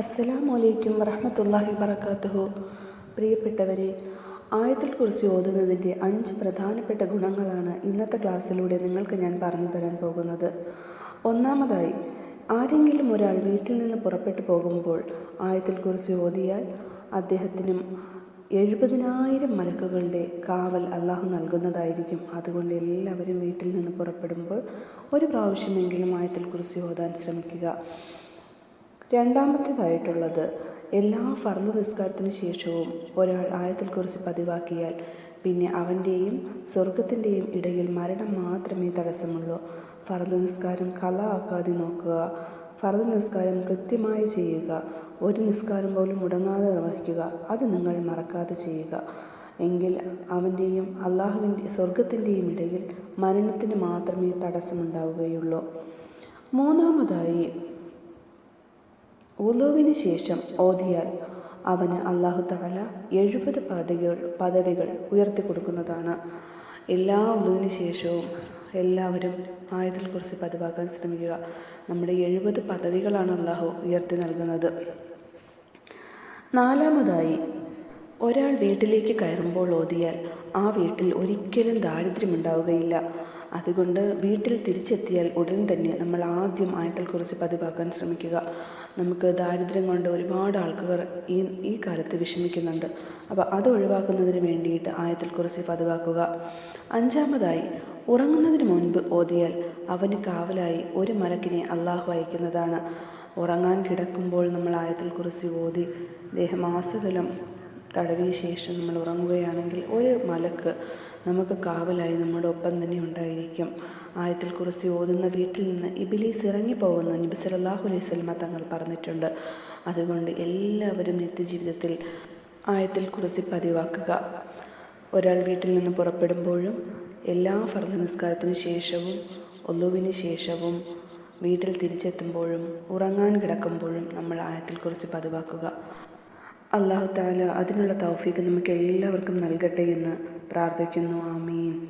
അസ്സലാമലൈക്കും വറഹമത്തല്ലാഹി വബർക്കാത്തുഹു പ്രിയപ്പെട്ടവരെ ആയത്തിൽ കുറിച്ച് ഓതുന്നതിന്റെ അഞ്ച് പ്രധാനപ്പെട്ട ഗുണങ്ങളാണ് ഇന്നത്തെ ക്ലാസ്സിലൂടെ നിങ്ങൾക്ക് ഞാൻ പറഞ്ഞു തരാൻ പോകുന്നത്. ഒന്നാമതായി ആരെങ്കിലും ഒരാൾ വീട്ടിൽ നിന്ന് പുറപ്പെട്ടു പോകുമ്പോൾ ആയത്തിൽ കുറിച്ച് ഓതിയാൽ അദ്ദേഹത്തിനും എഴുപതിനായിരം മലക്കുകളുടെ കാവൽ അള്ളാഹു നൽകുന്നതായിരിക്കും. അതുകൊണ്ട് എല്ലാവരും വീട്ടിൽ നിന്ന് പുറപ്പെടുമ്പോൾ ഒരു പ്രാവശ്യമെങ്കിലും ആയത്തിൽ കുറിച്ച് ഓതാൻ ശ്രമിക്കുക. രണ്ടാമത്തേതായിട്ടുള്ളത് എല്ലാ ഫർദ് നിസ്കാരത്തിന് ശേഷവും ഒരാൾ ആയത്തിൽ കുറിച്ച് പതിവാക്കിയാൽ പിന്നെ അവന്റെയും സ്വർഗത്തിന്റെയും ഇടയിൽ മരണം മാത്രമേ തടസ്സമുള്ളൂ. ഫർദ് നിസ്കാരം കല ആക്കാതെ നോക്കുക ഫർദ് നിസ്കാരം കൃത്യമായി ചെയ്യുക ഒരു നിസ്കാരം പോലും മുടങ്ങാതെ നിർവഹിക്കുക അത് നിങ്ങൾ മറക്കാതെ ചെയ്യുക. എങ്കിൽ അവന്റെയും അള്ളാഹുവിന്റെ സ്വർഗത്തിന്റെയും ഇടയിൽ മരണത്തിന് മാത്രമേ തടസ്സമുണ്ടാവുകയുള്ളൂ. മൂന്നാമതായി ഉളുവിന് ശേഷം ഓതിയാൽ അവന് അള്ളാഹു താല എഴുപത് പദവികൾ പദവികൾ ഉയർത്തി കൊടുക്കുന്നതാണ്. എല്ലാ ഉലുവിന് ശേഷവും എല്ലാവരും ആയതിൽ കുറിച്ച് പതിവാക്കാൻ ശ്രമിക്കുക. നമ്മുടെ എഴുപത് പദവികളാണ് അള്ളാഹു ഉയർത്തി നൽകുന്നത്. നാലാമതായി ഒരാൾ വീട്ടിലേക്ക് കയറുമ്പോൾ ഓതിയാൽ ആ വീട്ടിൽ ഒരിക്കലും ദാരിദ്ര്യമുണ്ടാവുകയില്ല. അതുകൊണ്ട് വീട്ടിൽ തിരിച്ചെത്തിയാൽ ഉടൻ തന്നെ നമ്മൾ ആദ്യം ആയത്തിൽ കുറച്ച് പതിവാക്കാൻ ശ്രമിക്കുക. നമുക്ക് ദാരിദ്ര്യം കൊണ്ട് ഒരുപാട് ആൾക്കാർ ഈ ഈ കാലത്ത് വിഷമിക്കുന്നുണ്ട്. അപ്പോൾ അത് ഒഴിവാക്കുന്നതിന് വേണ്ടിയിട്ട് ആയത്തിൽ കുറച്ച് പതിവാക്കുക. അഞ്ചാമതായി ഉറങ്ങുന്നതിന് മുൻപ് ഓതിയാൽ അവന് കാവലായി ഒരു മലക്കിനെ അള്ളാഹു അയക്കുന്നതാണ്. ഉറങ്ങാൻ കിടക്കുമ്പോൾ നമ്മൾ ആയത്തിൽ കുറിച്ച് ഓതി ദേഹമാസകലം തടവിയ ശേഷം നമ്മൾ ഉറങ്ങുകയാണെങ്കിൽ ഒരു മലക്ക് നമുക്ക് കാവലായി നമ്മുടെ ഒപ്പം തന്നെ ഉണ്ടായിരിക്കും. ആയത്തിൽ കുറിച്ച് ഓതുന്ന വീട്ടിൽ നിന്ന് ഇബിലീസ് ഇറങ്ങിപ്പോകുന്ന. നബി സല്ലല്ലാഹു അലൈഹി സ്വലമ തങ്ങൾ പറഞ്ഞിട്ടുണ്ട്. അതുകൊണ്ട് എല്ലാവരും നിത്യജീവിതത്തിൽ ആയത്തിൽ കുറിച്ച് പതിവാക്കുക. ഒരാൾ വീട്ടിൽ നിന്ന് പുറപ്പെടുമ്പോഴും എല്ലാ ഫർദ നിസ്കാരത്തിനു ശേഷവും ഒല്ലുവിന് ശേഷവും വീട്ടിൽ തിരിച്ചെത്തുമ്പോഴും ഉറങ്ങാൻ കിടക്കുമ്പോഴും നമ്മൾ ആയത്തിൽ കുറിച്ച് പതിവാക്കുക. അള്ളാഹു താല അതിനുള്ള തൗഫീഖ് നമുക്ക് എല്ലാവർക്കും നൽകട്ടെ എന്ന് പ്രാർത്ഥിക്കുന്നു. ആമീൻ.